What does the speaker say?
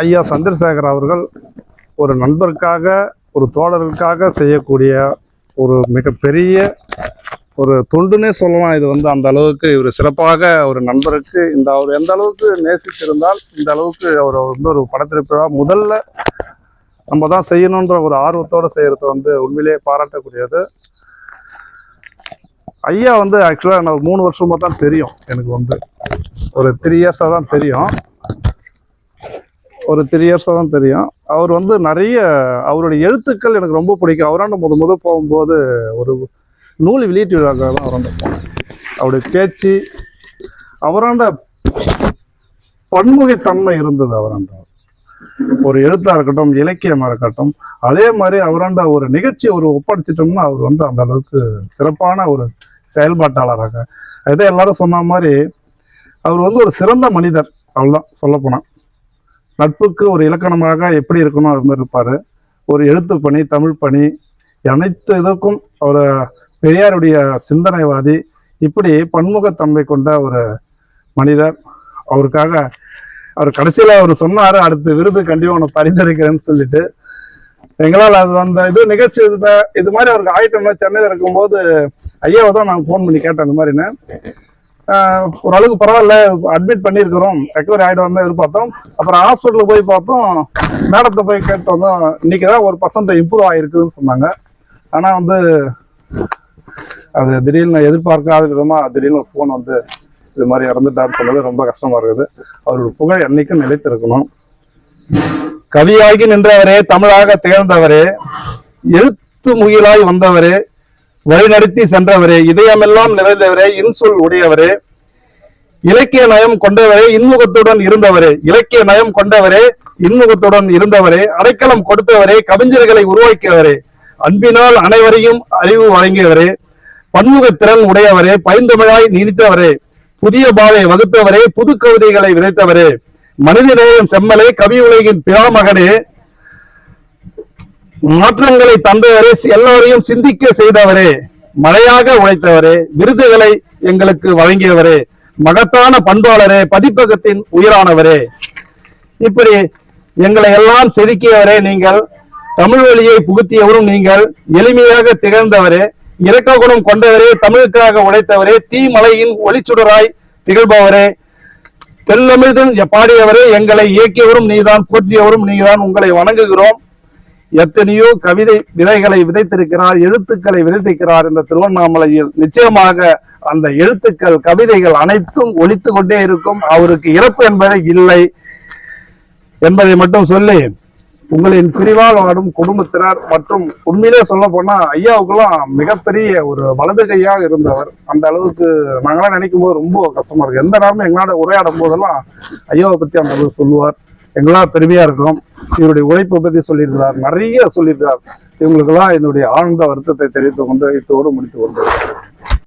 ஐயா சந்திரசேகர் அவர்கள் ஒரு நண்பருக்காக ஒரு தோழர்களுக்காக செய்யக்கூடிய ஒரு மிகப்பெரிய ஒரு தொண்டுனே சொல்லலாம். இது வந்து அந்த அளவுக்கு இவர் சிறப்பாக ஒரு நண்பருக்கு இந்த அவர் எந்த அளவுக்கு நேசித்திருந்தால் இந்த அளவுக்கு அவர் வந்து ஒரு படத்திருப்பா முதல்ல நம்ம தான் செய்யணுன்ற ஒரு ஆர்வத்தோட செய்கிறது வந்து உண்மையிலேயே பாராட்டக்கூடியது. ஐயா வந்து ஆக்சுவலாக எனக்கு மூணு வருஷமாக தான் தெரியும். எனக்கு வந்து ஒரு த்ரீ இயர்ஸாக தான் தெரியும். ஒரு த்ரீ இயர்ஸாக தான் தெரியும். அவர் வந்து நிறைய அவருடைய எழுத்துக்கள் எனக்கு ரொம்ப பிடிக்கும். அவராண்ட முத முத போகும்போது ஒரு நூல் வெளியீட்டு விழாக்காக தான் அவராண்ட போனேன் அவருடைய பேச்சு அவராண்ட பன்முகைத்தன்மை இருந்தது அவராண்ட ஒரு எழுத்தா இருக்கட்டும் இலக்கியமாக இருக்கட்டும் அதே மாதிரி அவராண்ட ஒரு நிகழ்ச்சி ஒரு ஒப்படைச்சிட்டோம்னா அவர் வந்து அந்த அளவுக்கு சிறப்பான ஒரு செயல்பாட்டாளராக. அதே எல்லாரும் சொன்ன மாதிரி அவர் வந்து ஒரு சிறந்த மனிதர். அவ்வளோதான் சொல்லப்போனால் நட்புக்கு ஒரு இலக்கணமாக எப்படி இருக்கணும் அது மாதிரி இருப்பார் ஒரு எழுத்து பணி தமிழ் பணி அனைத்து இதுக்கும் ஒரு பெரியாருடைய சிந்தனைவாதி இப்படி பன்முகத்தன்மை கொண்ட ஒரு மனிதர். அவருக்காக அவர் கடைசியில் அவர் சொன்னார் அடுத்த விருது கண்டிப்பாக உனக்கு பரிந்துரைக்கிறேன்னு சொல்லிட்டு. எங்களால் அது அந்த இது நிகழ்ச்சி இது இது மாதிரி அவருக்கு ஆயிட்டோம்னா சென்னையில் இருக்கும்போது ஐயாவை தான் நான் ஃபோன் பண்ணி கேட்டேன் அந்த மாதிரின்னு. ஓரளவுக்கு பரவாயில்ல. அட்மிட் பண்ணியிருக்கிறோம். ரெக்கவரி ஆகிடும் எதிர்பார்த்தோம். அப்புறம் ஹாஸ்பிட்டலுக்கு போய் பார்த்தோம். மேடத்தை போய் கேட்டு வந்தோம். இன்னைக்கு தான் ஒரு பர்சன்ட் இம்ப்ரூவ் ஆகிருக்குதுன்னு சொன்னாங்க. ஆனால் வந்து அது திடீர்னு எதிர்பார்க்காத விதமாக திடீர்னு ஒரு ஃபோன் வந்து இது மாதிரி இறந்துட்டாருன்னு சொன்னது ரொம்ப கஷ்டமாக இருக்குது. அவரோட புகழ் என்றைக்கும் நிலைத்திருக்கணும். கவியாகி நின்றவரே தமிழாக திகழ்ந்தவரே எழுத்து முகிலாய் வந்தவரே வழிநடத்தி சென்றவரே இதயமெல்லாம் நிறைந்தவரே இன்சொல் உடையவரே. இலக்கிய நயம் கொண்டவரே இன்முகத்துடன் இருந்தவரே. இலக்கிய நயம் கொண்டவரே இன்முகத்துடன் இருந்தவரே. அடைக்கலம் கொடுத்தவரே கவிஞர்களை உருவாக்கியவரே. அன்பினால் அனைவரையும் அறிவு வழங்கியவரே. பன்முக திறன் உடையவரே பைந்தமிழாய் நீதித்தவரே புதிய பாதை வகுத்தவரே புது கவிதைகளை விதைத்தவரே. மனிதநேயம் செம்மலே கவி உலகின் பிறாமகனே மாற்றங்களை தந்தவரே எல்லோரையும் சிந்திக்க செய்தவரே மழையாக உழைத்தவரே விருதுகளை எங்களுக்கு வழங்கியவரே மகத்தான பண்பாளரே பதிப்பகத்தின் உயிரானவரே. இப்படி எங்களை எல்லாம் செதுக்கியவரே நீங்கள் தமிழ் வழியை புகுத்தியவரும் நீங்கள் எளிமையாக திகழ்ந்தவரே இரக்க குணம் கொண்டவரே தமிழுக்காக உழைத்தவரே தீமலையின் ஒளிச்சுடராய் திகழ்பவரே. தெல்லமிழ்தன் பாடியவரே எங்களை இயக்கியவரும் நீதான் போற்றியவரும் நீதான் உங்களை வணங்குகிறோம். எத்தனையோ கவிதை விதைகளை விதைத்திருக்கிறார் எழுத்துக்களை விதைத்திருக்கிறார் என்ற திருவண்ணாமலையில். நிச்சயமாக அந்த எழுத்துக்கள் கவிதைகள் அனைத்தும் ஒலித்து கொண்டே இருக்கும். அவருக்கு இறப்பு என்பதே இல்லை என்பதை மட்டும் சொல்லி உங்களின் பிரிவால் வாடும் குடும்பத்தினர் மற்றும் உண்மையிலே சொல்ல போனா ஐயாவுக்குலாம் மிகப்பெரிய ஒரு வலது கையாக இருந்தவர். அந்த அளவுக்கு நாங்களாம் நினைக்கும் போது ரொம்ப கஷ்டமா இருக்கு. எந்த நேரமும் எங்களோட உரையாடும் போதெல்லாம் ஐயாவை பத்தி அந்த அளவுக்கு சொல்லுவார். எங்களால் பெருமையா இருக்கும் இவருடைய உழைப்பை பத்தி சொல்லியிருக்கிறார். நிறைய சொல்லியிருக்கிறார். இவங்களுக்கெல்லாம் என்னுடைய ஆழ்ந்த வருத்தத்தை தெரிவித்துக் கொண்டு இத்தோடு முடித்துக் கொண்டு